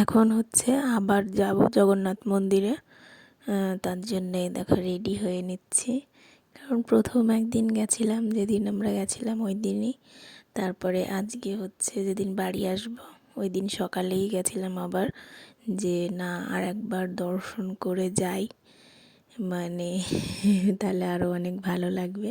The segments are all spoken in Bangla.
এখন হচ্ছে আবার যাব জগন্নাথ মন্দিরে। তার জন্যে দেখো রেডি হয়ে নিচ্ছি। কারণ প্রথম একদিন গেছিলাম, যেদিন আমরা গেছিলাম ওই দিনই। তারপরে আজকে হচ্ছে যেদিন বাড়ি আসব, ওই দিন সকালেই গেছিলাম আবার। যে না, আর একবার দর্শন করে যাই। মানে তাহলে আরও অনেক ভালো লাগবে।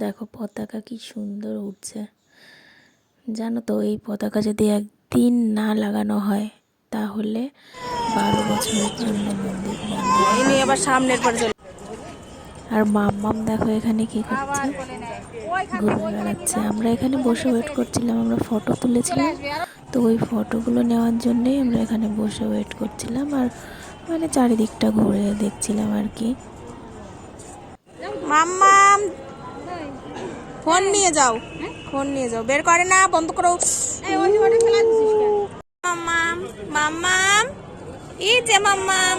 দেখো পতাকা কি সুন্দর উঠছে। জানো তো, এই পতাকা যদি একদিন না লাগানো হয়, তাহলে বারো বছরের জন্য মন্দির আবার সামনের পর আর মাম্মাম দেখো এখানে কি করছে? ঘুরে বেড়াচ্ছে। আমরা এখানে বসে ওয়েট করছিলাম, আমরা ফটো তুলেছিলাম। তো ওই ফটোগুলো নেওয়ার জন্যেই আমরা এখানে বসে ওয়েট করছিলাম আর মানে চারিদিকটা ঘুরে দেখছিলাম আর কি। মাম্মাম ফোন নিয়ে যাও। ফোন নিয়ে যাও। বের করে না, বন্ধ করো। মাম্মাম মাম্মাম, এই যে মাম্মাম।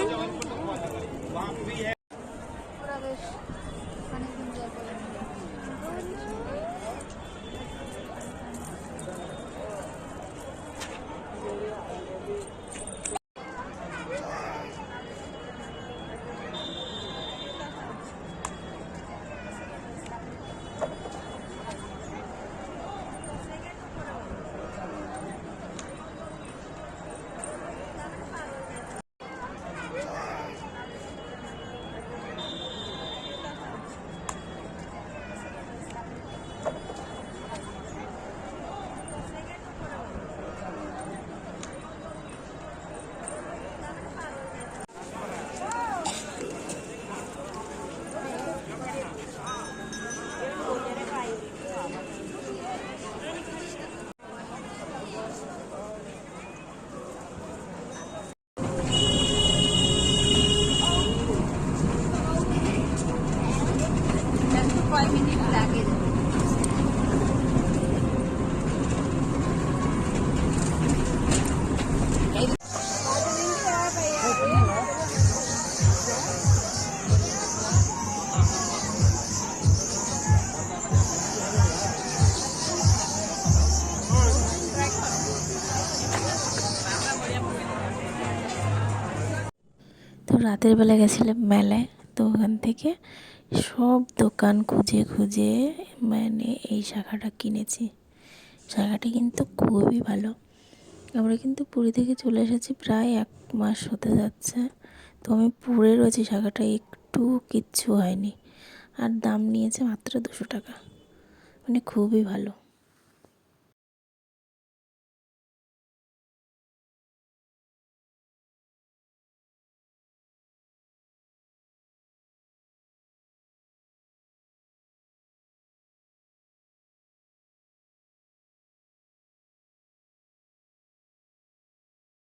তো রাতের বেলা গেছিলাম মেলায় তো ওখান থেকে সব দোকান খুঁজে খুঁজে মানে এই শাখাটা কিনেছি। শাখাটা কিন্তু খুবই ভালো। আমরা কিন্তু পুরী থেকে চলে এসেছি প্রায় এক মাস হতে যাচ্ছে। তো আমি পুরে রয়েছি শাখাটা, একটু কিচ্ছু হয়নি। আর দাম নিয়েছে মাত্র দুশো টাকা। মানে খুবই ভালো।